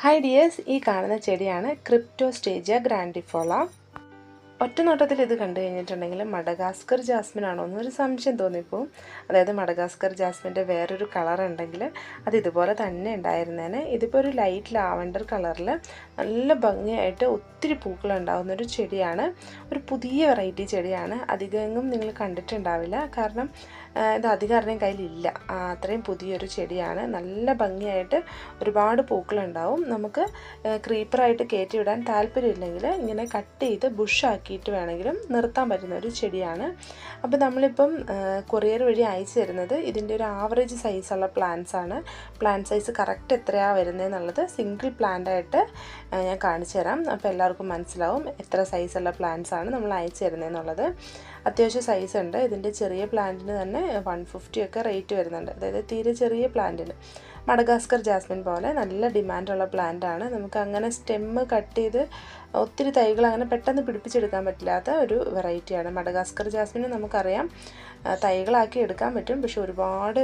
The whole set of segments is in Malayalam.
ഹായ് ഡിയേഴ്സ് ഈ കാണുന്ന ചെടിയാണ് ക്രിപ്റ്റോസ്റ്റേജിയ ഗ്രാൻഡിഫോള ഒറ്റ നോട്ടത്തിൽ ഇത് കണ്ടു കഴിഞ്ഞിട്ടുണ്ടെങ്കിൽ മഡഗാസ്കർ ജാസ്മിൻ ആണോ എന്നൊരു സംശയം തോന്നിപ്പോവും അതായത് മഡഗാസ്കർ ജാസ്മിന്റെ വേറൊരു കളർ ഉണ്ടെങ്കിൽ അത് ഇതുപോലെ തന്നെ ഉണ്ടായിരുന്നേനെ. ഇതിപ്പോൾ ഒരു ലൈറ്റ് ലാവൻഡർ കളറിൽ നല്ല ഭംഗിയായിട്ട് ഒത്തിരി പൂക്കൾ ഉണ്ടാകുന്ന ഒരു ചെടിയാണ്. ഒരു പുതിയ വെറൈറ്റി ചെടിയാണ്. അധികമെങ്ങും നിങ്ങൾ കണ്ടിട്ടുണ്ടാവില്ല. കാരണം ഇത് അധികം ആരുടെയും കയ്യിലില്ല. അത്രയും പുതിയൊരു ചെടിയാണ്. നല്ല ഭംഗിയായിട്ട് ഒരുപാട് പൂക്കളുണ്ടാവും നമുക്ക് ക്രീപ്പറായിട്ട് കയറ്റി വിടാൻ താല്പര്യമില്ലെങ്കിൽ ഇങ്ങനെ കട്ട് ചെയ്ത് ബുഷാക്കിയിട്ട് വേണമെങ്കിലും നിർത്താൻ പറ്റുന്ന ഒരു ചെടിയാണ്. അപ്പോൾ നമ്മളിപ്പം കൊറിയർ വഴി അയച്ചു തരുന്നത് ഇതിന്റെ ഒരു ആവറേജ് സൈസുള്ള പ്ലാന്റ്സ് ആണ്. പ്ലാന്റ് സൈസ് കറക്റ്റ് എത്രയാണ് വരുന്നതെന്നുള്ളത് സിംഗിൾ പ്ലാന്റായിട്ട് ഞാൻ കാണിച്ചു തരാം. അപ്പോൾ എല്ലാവർക്കും മനസ്സിലാവും എത്ര സൈസുള്ള പ്ലാന്റ്സ് ആണ് നമ്മൾ അയച്ചു തരുന്നതെന്നുള്ളത് അത്യാവശ്യം സൈസ് ഉണ്ട്. ഇതിന്റെ ചെറിയ പ്ലാന്റിന് തന്നെ വൺ ഫിഫ്റ്റി ഒക്കെ റേറ്റ് വരുന്നുണ്ട്. അതായത് തീരെ ചെറിയ പ്ലാന്റിന് മഡഗാസ്കർ ജാസ്മിൻ പോലെ നല്ല ഡിമാൻഡുള്ള പ്ലാന്റ് ആണ് നമുക്ക് അങ്ങനെ സ്റ്റെമ്മ് കട്ട് ചെയ്ത് ഒത്തിരി തൈകൾ അങ്ങനെ പെട്ടെന്ന് പിടിപ്പിച്ചെടുക്കാൻ പറ്റില്ലാത്ത ഒരു വെറൈറ്റിയാണ് മഡഗാസ്കർ ജാസ്മിന് നമുക്കറിയാം തൈകളാക്കി എടുക്കാൻ പറ്റും. പക്ഷെ ഒരുപാട്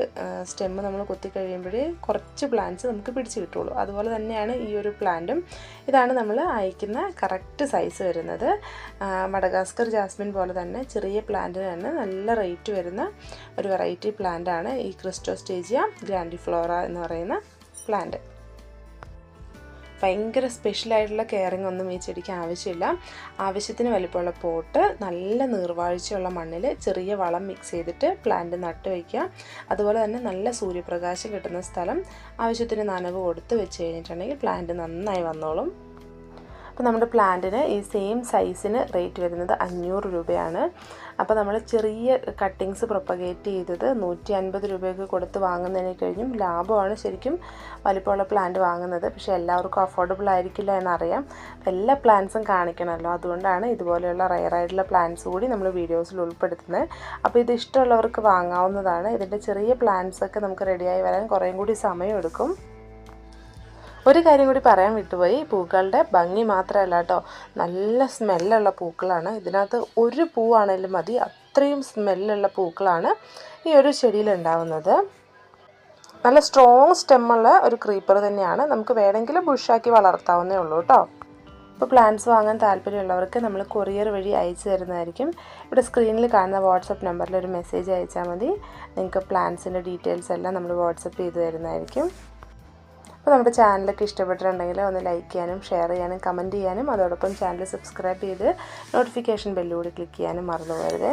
സ്റ്റെമ്മ് നമ്മൾ കൊത്തി കഴിയുമ്പോഴേ കുറച്ച് പ്ലാന്റ്സ് നമുക്ക് പിടിച്ച് കിട്ടുള്ളൂ. അതുപോലെ തന്നെയാണ് ഈ ഒരു പ്ലാന്റും. ഇതാണ് നമ്മൾ അയക്കുന്ന കറക്റ്റ് സൈസ് വരുന്നത്. മഡഗാസ്കർ ജാസ്മിൻ പോലെ തന്നെ ചെറിയ പ്ലാന്റിന് തന്നെ നല്ല റേറ്റ് വരുന്ന ഒരു വെറൈറ്റി പ്ലാന്റ് ആണ് ഈ ക്രിസ്റ്റോസ്റ്റേജിയ ഗ്രാൻഡിഫ്ലോറ എന്ന് പറയുന്ന പ്ലാന്റ് ഭയങ്കര സ്പെഷ്യലായിട്ടുള്ള കെയറിങ് ഒന്നും ഈ ചെടിക്ക് ആവശ്യമില്ല. ആവശ്യത്തിന് വലിപ്പമുള്ള പോട്ട് നല്ല നീർവാഴ്ചയുള്ള മണ്ണിൽ ചെറിയ വളം മിക്സ് ചെയ്തിട്ട് പ്ലാന്റ് നട്ട് വയ്ക്കുക അതുപോലെ തന്നെ നല്ല സൂര്യപ്രകാശം കിട്ടുന്ന സ്ഥലം ആവശ്യത്തിന് നനവ് കൊടുത്ത് വെച്ച് കഴിഞ്ഞിട്ടുണ്ടെങ്കിൽ പ്ലാന്റ് നന്നായി വന്നോളും. അപ്പോൾ നമ്മുടെ പ്ലാന്റിന് ഈ സെയിം സൈസിന് റേറ്റ് വരുന്നത് അഞ്ഞൂറ് രൂപയാണ്. അപ്പോൾ നമ്മൾ ചെറിയ കട്ടിങ്സ് പ്രൊപ്പഗേറ്റ് ചെയ്തത് നൂറ്റി അൻപത് രൂപയൊക്കെ കൊടുത്ത് വാങ്ങുന്നതിനെ കഴിഞ്ഞും ലാഭമാണ് ശരിക്കും വലിപ്പമുള്ള പ്ലാന്റ് വാങ്ങുന്നത്. പക്ഷേ എല്ലാവർക്കും അഫോർഡബിൾ ആയിരിക്കില്ല എന്നറിയാം. എല്ലാ പ്ലാന്റ്സും കാണിക്കണമല്ലോ. അതുകൊണ്ടാണ് ഇതുപോലെയുള്ള റയറായിട്ടുള്ള പ്ലാന്റ്സ് കൂടി നമ്മൾ വീഡിയോസിൽ ഉൾപ്പെടുത്തുന്നത്. അപ്പോൾ ഇത് ഇഷ്ടമുള്ളവർക്ക് വാങ്ങാവുന്നതാണ്. ഇതിന്റെ ചെറിയ പ്ലാന്റ്സൊക്കെ നമുക്ക് റെഡിയായി വരാൻ കുറേയും കൂടി സമയമെടുക്കും. ഒരു കാര്യം കൂടി പറയാൻ വിട്ടുപോയി. പൂക്കളുടെ ഭംഗി മാത്രമല്ല കേട്ടോ. നല്ല സ്മെല്ലുള്ള പൂക്കളാണ്. ഇതിനകത്ത് ഒരു പൂവാണേലും മതി. അത്രയും സ്മെല്ലുള്ള പൂക്കളാണ് ഈ ഒരു ചെടിയിൽ ഉണ്ടാവുന്നത്. നല്ല സ്ട്രോങ് സ്റ്റെമ്മുള്ള ഒരു ക്രീപ്പർ തന്നെയാണ്. നമുക്ക് വേണമെങ്കിൽ ബുഷാക്കി വളർത്താവുന്നേ ഉള്ളൂ കേട്ടോ. ഇപ്പോൾ പ്ലാന്റ്സ് വാങ്ങാൻ താല്പര്യമുള്ളവർക്ക് നമ്മൾ കൊറിയർ വഴി അയച്ചു തരുന്നതായിരിക്കും. ഇവിടെ സ്ക്രീനിൽ കാണുന്ന വാട്സപ്പ് നമ്പറിൽ ഒരു മെസ്സേജ് അയച്ചാൽ മതി. നിങ്ങൾക്ക് പ്ലാന്റ്സിന്റെ ഡീറ്റെയിൽസ് എല്ലാം നമ്മൾ വാട്സപ്പ് ചെയ്ത് തരുന്നതായിരിക്കും. അപ്പോൾ നമ്മുടെ ചാനലൊക്കെ ഇഷ്ടപ്പെട്ടിട്ടുണ്ടെങ്കിൽ ഒന്ന് ലൈക്ക് ചെയ്യാനും ഷെയർ ചെയ്യാനും കമന്റ് ചെയ്യാനും അതോടൊപ്പം ചാനൽ സബ്സ്ക്രൈബ് ചെയ്ത് നോട്ടിഫിക്കേഷൻ ബെല്ലുകൂടി ക്ലിക്ക് ചെയ്യാനും മറന്നു പോകരുത്